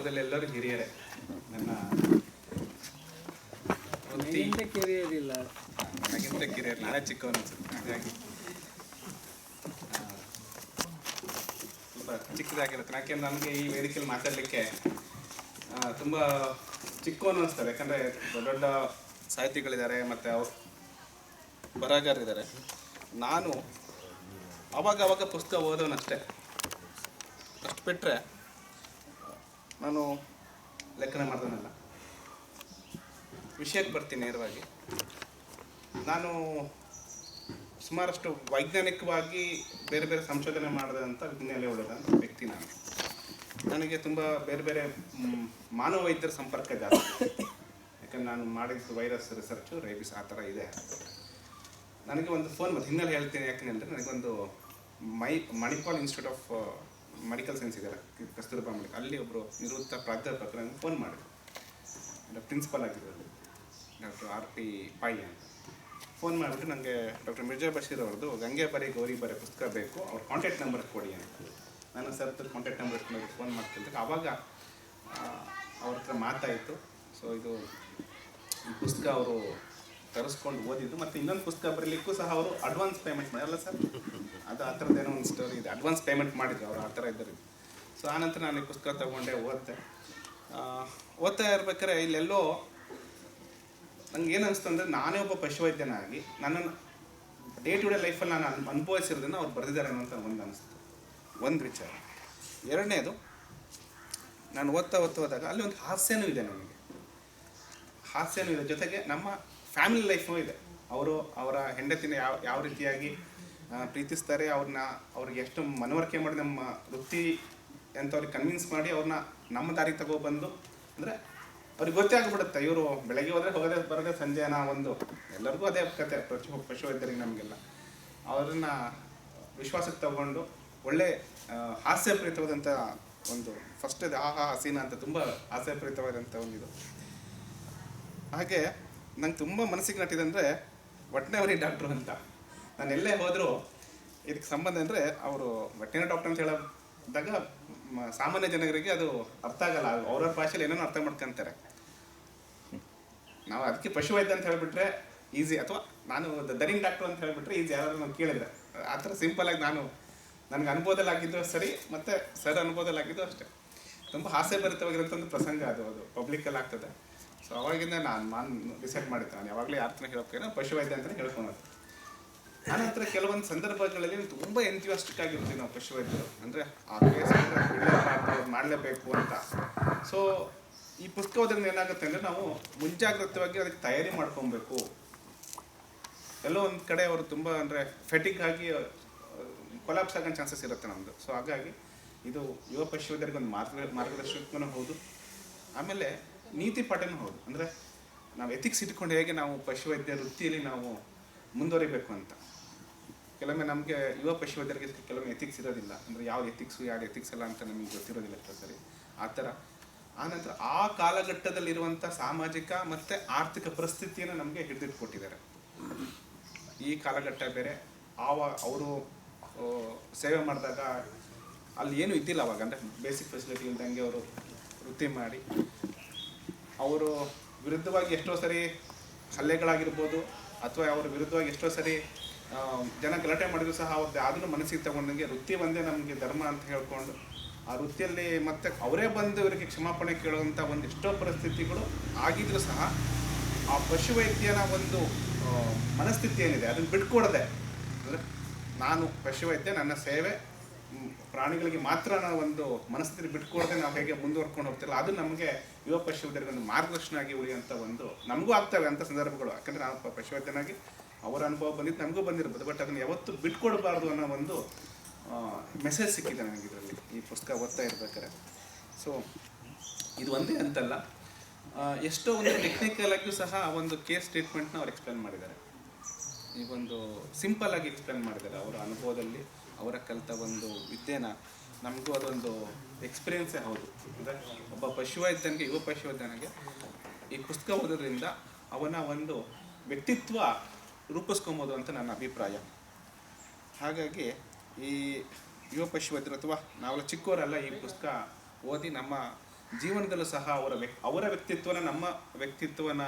ಕಾಲದಲ್ಲಿ ಎಲ್ಲರೂ ಹಿರಿಯರೇ. ನನ್ನ ಕಿರಿಯರಿಲ್ಲ. ನನಗಿಂತ ಕಿರಿಯರು ನಾನೇ ಚಿಕ್ಕವನು ಅನ್ಸುತ್ತೆ. ಹಾಗಾಗಿ ತುಂಬ ಚಿಕ್ಕದಾಗಿರುತ್ತೆ. ಯಾಕೆಂದ್ರೆ ನನಗೆ ಈ ವೇದಿಕೆಯಲ್ಲಿ ಮಾತಾಡಲಿಕ್ಕೆ ತುಂಬ ಚಿಕ್ಕವನು ಅನಿಸ್ತದೆ ಯಾಕಂದರೆ ದೊಡ್ಡ ದೊಡ್ಡ ಸಾಹಿತಿಗಳಿದ್ದಾರೆ ಮತ್ತು ಅವ್ರು ಬರಹಗಾರರಿದ್ದಾರೆ ನಾನು ಅವಾಗ ಅವಾಗ ಪುಸ್ತಕ ಓದೋನಷ್ಟೇ. ಅಷ್ಟು ಬಿಟ್ಟರೆ ನಾನು ಲೆಕ್ಕನ ಮಾಡ್ದನಲ್ಲ ವಿಷಯಕ್ಕೆ ಬರ್ತೀನಿ ನೇರವಾಗಿ. ನಾನು ಸುಮಾರಷ್ಟು ವೈಜ್ಞಾನಿಕವಾಗಿ ಬೇರೆ ಬೇರೆ ಸಂಶೋಧನೆ ಮಾಡಿದಂಥ ವಿಜ್ಞಾನ ಉಳಿದ ವ್ಯಕ್ತಿ ನಾನು. ನನಗೆ ತುಂಬ ಬೇರೆ ಬೇರೆ ಮಾನವ ವೈದ್ಯರ ಸಂಪರ್ಕ ಜಾಸ್ತಿ. ಯಾಕಂದ್ರೆ ನಾನು ಮಾಡಿದ ವೈರಸ್ ರಿಸರ್ಚು, ರೇಬಿಸ್, ಆ ಥರ ಇದೆ. ನನಗೆ ಒಂದು ಫೋನ್ ಮತ್ತು ಹಿನ್ನೆಲೆ ಹೇಳ್ತೀನಿ ಯಾಕೆ ಅಂದರೆ ನನಗೊಂದು my Manipal institute of medical science ಇದೆಯಲ್ಲ ಕಸ್ತೂರ್ಬಾ ಮೆಡಿಕಲ್ ಅಲ್ಲಿ ಒಬ್ಬರು ನಿವೃತ್ತ ಪ್ರಾಧ್ಯಾಪಕರು ನನಗೆ ಫೋನ್ ಮಾಡಿದ್ರು. ಪ್ರಿನ್ಸಿಪಲ್ ಆಗಿರೋದು ಡಾಕ್ಟರ್ ಆರ್ ಪಿ ಪೈ ಅಂತ. ಫೋನ್ ಮಾಡಿಬಿಟ್ಟು ನನಗೆ ಡಾಕ್ಟರ್ ಮಿರ್ಜಾ ಬಶೀರ್ ಅವ್ರದ್ದು ಗಂಗೆ ಬರಿ ಗೌರಿ ಬರೆ ಪುಸ್ತಕ ಬೇಕು, ಅವ್ರ ಕಾಂಟ್ಯಾಕ್ಟ್ ನಂಬರ್ ಕೊಡಿ ಅಂತ. ನಾನು ಸರ್ ಕಾಂಟ್ಯಾಕ್ಟ್ ನಂಬರ್ ಇಟ್ಕೊಂಡು ಫೋನ್ ಮಾಡ್ತಿದ್ದೆ ಆವಾಗ ಅವ್ರ ಹತ್ರ ಮಾತಾಯಿತು. ಸೊ ಇದು ಈ ಪುಸ್ತಕ ಅವರು ತರಿಸ್ಕೊಂಡು ಓದಿದ್ದು ಮತ್ತು ಇನ್ನೊಂದು ಪುಸ್ತಕ ಬರಲಿಕ್ಕೂ ಸಹ ಅವರು ಅಡ್ವಾನ್ಸ್ ಪೇಮೆಂಟ್ ಮಾಡಲ್ಲ ಸರ್? ಅದು ಆ ಥರದ್ದು ಏನೋ ಒಂದು ಸ್ಟೋರಿ ಇದೆ. ಅಡ್ವಾನ್ಸ್ ಪೇಮೆಂಟ್ ಮಾಡಿದ್ರು ಅವರು ಆ ಥರ ಇದ್ದರು ಸೊ ಆನಂತರ ನಾನು ಈ ಪುಸ್ತಕ ತಗೊಂಡೆ ಓದಿದೆ. ಆ, ಓದ್ತಾ ಇರ್ಬೇಕಾದ್ರೆ ಇಲ್ಲೆಲ್ಲೋ ನಂಗೆ ಏನು ಅನಿಸ್ತು ಅಂದರೆ ನಾನೇ ಒಬ್ಬ ಪಶುವೈದ್ಯನಾಗಿ ನನ್ನನ್ನು ಡೇ ಟು ಡೇ ಲೈಫಲ್ಲಿ ನಾನು ಅನ್ ಅನುಭವಿಸಿರೋದನ್ನು ಅವ್ರು ಬರೆದಿದ್ದಾರೆ ಅನ್ನೋಂಥ ಒಂದು ಅನಿಸ್ತು. ಒಂದು ವಿಚಾರ. ಎರಡನೇದು ನಾನು ಓದ್ತಾ ಓದ್ತಾ ಹೋದಾಗ ಅಲ್ಲಿ ಒಂದು ಹಾಸ್ಯನೂ ಇದೆ ನನಗೆ. ಹಾಸ್ಯನೂ ಇದೆ. ಜೊತೆಗೆ ನಮ್ಮ ಫ್ಯಾಮಿಲಿ ಲೈಫ್ನೂ ಇದೆ. ಅವರು ಅವರ ಹೆಂಡತಿನ ಯಾವ ಯಾವ ರೀತಿಯಾಗಿ ಪ್ರೀತಿಸ್ತಾರೆ, ಅವ್ರನ್ನ, ಅವ್ರಿಗೆ ಎಷ್ಟು ಮನವರಿಕೆ ಮಾಡಿ, ನಮ್ಮ ವೃತ್ತಿ ಅಂತ ಅವ್ರಿಗೆ ಕನ್ವಿನ್ಸ್ ಮಾಡಿ ಅವ್ರನ್ನ ನಮ್ಮ ದಾರಿಗೆ ತಗೊಬಂದು, ಅಂದರೆ ಅವ್ರಿಗೆ ಗೊತ್ತೇ ಆಗ್ಬಿಡುತ್ತೆ. ಇವರು ಬೆಳಗ್ಗೆ ಹೋದರೆ ಹೋಗೋದೇ ಬರೋದೇ ಸಂಜೆ ಅನ್ನೋ ಒಂದು. ಎಲ್ಲರಿಗೂ ಅದೇ ಕತೆ, ಪಶು, ಪಶುವೈದ್ಯರಿಗೆ ನಮಗೆಲ್ಲ. ಅವ್ರನ್ನ ವಿಶ್ವಾಸಕ್ಕೆ ತಗೊಂಡು ಒಳ್ಳೆ ಹಾಸ್ಯಪ್ರೀತವಾದಂಥ ಒಂದು ಫಸ್ಟ್ ಆಹಾ, ಹಸೀನ ಅಂತ ತುಂಬ ಹಾಸ್ಯಪ್ರೀತವಾದಂಥ ಇದು. ಹಾಗೆ ನಂಗೆ ತುಂಬ ಮನಸ್ಸಿಗೆ ನಟ್ಟಿದೆ ಅಂದರೆ ಒಟ್ಟಿನವರಿ ಡಾಕ್ಟ್ರು ಅಂತ. ನಾನು ಎಲ್ಲೇ ಹೋದರೂ ಇದಕ್ಕೆ ಸಂಬಂಧ ಅಂದರೆ ಅವರು ವೆಟರ್ನರಿ ಡಾಕ್ಟರ್ ಅಂತ ಹೇಳಿದಾಗ ಸಾಮಾನ್ಯ ಜನರಿಗೆ ಅದು ಅರ್ಥ ಆಗಲ್ಲ. ಅವ್ರವ್ರ ಭಾಷೆಯಲ್ಲಿ ಏನೇನೋ ಅರ್ಥ ಮಾಡ್ಕೊಂತಾರೆ. ನಾವು ಅದಕ್ಕೆ ಪಶುವೈದ್ಯ ಅಂತ ಹೇಳಿಬಿಟ್ರೆ ಈಸಿ ಅಥವಾ ನಾನು ದರಿಂಗ್ ಡಾಕ್ಟರ್ ಅಂತ ಹೇಳಿಬಿಟ್ರೆ ಈಸಿ, ಯಾರಾದ್ರೂ ನಾನು ಕೇಳಿದ್ರೆ. ಆ ಥರ ಸಿಂಪಲಾಗಿ ನಾನು ನನಗೆ ಅನುಭವದಲ್ಲಿ ಆಗಿದ್ದು ಸರಿ, ಮತ್ತು ಸರ್ ಅನುಭವದಲ್ಲಿ ಆಗಿದ್ದು ಅಷ್ಟೇ. ತುಂಬ ಹಾಸ್ಯಭರಿತವಾಗಿರೋಂಥ ಒಂದು ಪ್ರಸಂಗ ಅದು ಅದು ಪಬ್ಲಿಕಲ್ಲಿ ಆಗ್ತದೆ. ಸೊ ಅವಾಗಿಂದ ನಾನು ನಾನು ಡಿಸೈಡ್ ಮಾಡಿದ್ದೆ ನಾನು. ಯಾವಾಗಲೂ ಯಾರ ಹತ್ರ ಹೇಳೋಕೆ ಪಶುವೈದ್ಯ ಅಂತಲೇ ಹೇಳ್ಕೊಳೋದು. ನನ್ನ ಹತ್ರ ಕೆಲವೊಂದು ಸಂದರ್ಭಗಳಲ್ಲಿ ತುಂಬ ಎಂಥ್ಯೂಸ್ಟಿಕ್ ಆಗಿರ್ತೀವಿ ನಾವು ಪಶುವೈದ್ಯರು ಅಂದರೆ, ಆ ಕೇಸ್ ಮಾಡಲೇಬೇಕು ಅಂತ. ಸೊ ಈ ಪುಸ್ತಕ ಓದೋದ್ರಿಂದ ಏನಾಗುತ್ತೆ ಅಂದರೆ, ನಾವು ಮುಂಜಾಗ್ರತವಾಗಿ ಅದಕ್ಕೆ ತಯಾರಿ ಮಾಡ್ಕೊಬೇಕು. ಎಲ್ಲೋ ಒಂದು ಕಡೆ ಅವರು ತುಂಬ ಅಂದರೆ ಫೆಟಿಕ್ ಆಗಿ ಕೊಲಾಪ್ಸ್ ಆಗೋ ಚಾನ್ಸಸ್ ಇರುತ್ತೆ ನಮ್ಮದು ಸೊ ಹಾಗಾಗಿ ಇದು ಯುವ ಪಶುವೈದ್ಯರಿಗೆ ಒಂದು ಮಾರ್ಗ ಮಾರ್ಗದರ್ಶಕನೂ ಹೌದು. ಆಮೇಲೆ ನೀತಿ ಪಾಠನೂ ಹೌದು. ಅಂದರೆ ನಾವು ಎಥಿಕ್ಸ್ ಇಟ್ಕೊಂಡು ಹೇಗೆ ನಾವು ಪಶುವೈದ್ಯ ವೃತ್ತಿಯಲ್ಲಿ ನಾವು ಮುಂದುವರಿಬೇಕು ಅಂತ. ಕೆಲವೊಮ್ಮೆ ನಮಗೆ ಯುವ ಪಶುವೈದ್ಯರಿಗೆ ಕೆಲವೊಮ್ಮೆ ಎಥಿಕ್ಸ್ ಇರೋದಿಲ್ಲ. ಅಂದರೆ ಯಾವ ಎಥಿಕ್ಸು ಯಾವ ಎಥಿಕ್ಸ್ ಎಲ್ಲ ಅಂತ ನಮಗೆ ಗೊತ್ತಿರೋದಿಲ್ಲ ಸರಿ ಆ ಥರ. ಆನಂತರ ಆ ಕಾಲಘಟ್ಟದಲ್ಲಿರುವಂಥ ಸಾಮಾಜಿಕ ಮತ್ತು ಆರ್ಥಿಕ ಪರಿಸ್ಥಿತಿಯನ್ನು ನಮಗೆ ಹಿಡಿದಿಟ್ಕೊಟ್ಟಿದ್ದಾರೆ. ಈ ಕಾಲಘಟ್ಟ ಬೇರೆ. ಆವ ಅವರು ಸೇವೆ ಮಾಡಿದಾಗ ಅಲ್ಲಿ ಏನೂ ಇದ್ದಿಲ್ಲ ಅವಾಗ. ಅಂದರೆ ಬೇಸಿಕ್ ಫೆಸಿಲಿಟಿ ಇಲ್ದಂಗೆ ಅವರು ವೃತ್ತಿ ಮಾಡಿ. ಅವರು ವಿರುದ್ಧವಾಗಿ ಎಷ್ಟೋ ಸರಿ ಹಲ್ಲೆಗಳಾಗಿರ್ಬೋದು ಅಥವಾ ಅವ್ರ ವಿರುದ್ಧವಾಗಿ ಎಷ್ಟೋ ಸರಿ ಜನ ಗಲಾಟೆ ಮಾಡಿದ್ರು ಸಹ ಅವ್ರದ್ದು ಅದನ್ನು ಮನಸ್ಸಿಗೆ ತಗೊಂಡಂಗೆ ವೃತ್ತಿ ಒಂದೇ ನಮಗೆ ಧರ್ಮ ಅಂತ ಹೇಳ್ಕೊಂಡು ಆ ವೃತ್ತಿಯಲ್ಲಿ ಮತ್ತೆ ಅವರೇ ಬಂದು ಇವರಿಗೆ ಕ್ಷಮಾಪಣೆ ಕೇಳುವಂಥ ಒಂದು ಎಷ್ಟೋ ಪರಿಸ್ಥಿತಿಗಳು ಆಗಿದ್ರೂ ಸಹ ಆ ಪಶುವೈದ್ಯನ ಒಂದು ಮನಸ್ಥಿತಿ ಏನಿದೆ, ಅದನ್ನು ಬಿಟ್ಕೊಡದೆ, ಅಂದರೆ ನಾನು ಪಶುವೈದ್ಯ, ನನ್ನ ಸೇವೆ ಪ್ರಾಣಿಗಳಿಗೆ ಮಾತ್ರ ನಾವು ಒಂದು ಮನಸ್ಥಿತಿ ಬಿಟ್ಕೊಡದೆ ನಾವು ಹೇಗೆ ಮುಂದುವರ್ಕೊಂಡು ಹೋಗ್ತಿಲ್ಲ, ಅದು ನಮಗೆ ಯುವ ಪಶುವೈದ್ಯರಿಗೆ ಒಂದು ಮಾರ್ಗದರ್ಶನ ಆಗಿ ಉಳಿಯುವಂಥ ಒಂದು ನಮಗೂ ಆಗ್ತವೆ ಅಂಥ ಸಂದರ್ಭಗಳು. ಯಾಕಂದರೆ ನಾವು ಪಶುವೈದ್ಯನಾಗಿ ಅವರ ಅನುಭವ ಬಂದಿದ್ದು ನಮಗೂ ಬಂದಿರ್ಬೋದು ಬಟ್ ಅದನ್ನು ಯಾವತ್ತೂ ಬಿಟ್ಕೊಡಬಾರ್ದು ಅನ್ನೋ ಒಂದು ಮೆಸೇಜ್ ಸಿಕ್ಕಿದೆ ನನಗೆ ಇದರಲ್ಲಿ. ಈ ಪುಸ್ತಕ ಓದ್ತಾ ಇರ್ಬೇಕಾರೆ ಸೊ ಇದು ಒಂದೇ ಅಂತಲ್ಲ. ಎಷ್ಟೋ ಒಂದು ಟೆಕ್ನಿಕಲ್ ಆಗಿಯೂ ಸಹ ಒಂದು ಕೇಸ್ ಟ್ರೀಟ್ಮೆಂಟ್ನ ಅವ್ರು ಎಕ್ಸ್ಪ್ಲೇನ್ ಮಾಡಿದ್ದಾರೆ. ಈ ಒಂದು ಸಿಂಪಲ್ ಆಗಿ ಎಕ್ಸ್ಪ್ಲೇನ್ ಮಾಡಿದ್ದಾರೆ ಅವರ ಅನುಭವದಲ್ಲಿ, ಅವರ ಕಲಿತ ಒಂದು ವಿದ್ಯೆನ, ನಮಗೂ ಅದೊಂದು ಎಕ್ಸ್ಪೀರಿಯನ್ಸೇ ಹೌದು. ಅಂದರೆ ಒಬ್ಬ ಪಶುವೈದ್ಯನಿಗೆ ಯುವ ಪಶುವೈದ್ಯನಿಗೆ ಈ ಪುಸ್ತಕ ಓದೋದ್ರಿಂದ ಅವನ ಒಂದು ವ್ಯಕ್ತಿತ್ವ ರೂಪಿಸ್ಕೊಬೋದು ಅಂತ ನನ್ನ ಅಭಿಪ್ರಾಯ. ಹಾಗಾಗಿ ಈ ಯುವ ಪಶುವೈದ್ಯರು ಅಥವಾ ನಾವೆಲ್ಲ ಚಿಕ್ಕವರೆಲ್ಲ ಈ ಪುಸ್ತಕ ಓದಿ ನಮ್ಮ ಜೀವನದಲ್ಲೂ ಸಹ ಅವರ ವ್ಯಕ್ ಅವರ ವ್ಯಕ್ತಿತ್ವನ, ನಮ್ಮ ವ್ಯಕ್ತಿತ್ವನ,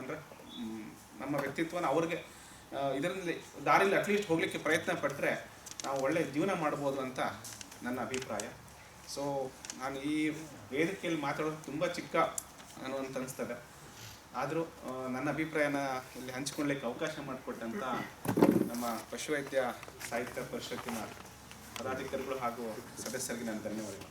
ಅಂದರೆ ನಮ್ಮ ವ್ಯಕ್ತಿತ್ವನ ಅವ್ರಿಗೆ ಇದರಲ್ಲಿ ದಾರಿಯಲ್ಲಿ ಅಟ್ಲೀಸ್ಟ್ ಹೋಗಲಿಕ್ಕೆ ಪ್ರಯತ್ನ ಪಟ್ಟರೆ ನಾವು ಒಳ್ಳೆ ಜೀವನ ಮಾಡ್ಬೋದು ಅಂತ ನನ್ನ ಅಭಿಪ್ರಾಯ. ಸೊ ನಾನು ಈ ವೇದಿಕೆಯಲ್ಲಿ ಮಾತಾಡೋದು ತುಂಬ ಚಿಕ್ಕ ನಾನು ಅಂತ ಅನಿಸ್ತದೆ. ಆದರೂ ನನ್ನ ಅಭಿಪ್ರಾಯನ ಇಲ್ಲಿ ಹಂಚಿಕೊಳ್ಳಿಕ್ಕೆ ಅವಕಾಶ ಮಾಡಿಕೊಟ್ಟಂಥ ನಮ್ಮ ಪಶುವೈದ್ಯ ಸಾಹಿತ್ಯ ಪರಿಷತ್ತಿನ ಪದಾಧಿಕಾರಿಗಳು ಹಾಗೂ ಸದಸ್ಯರಿಗೆ ನಾನು ಧನ್ಯವಾದಗಳು.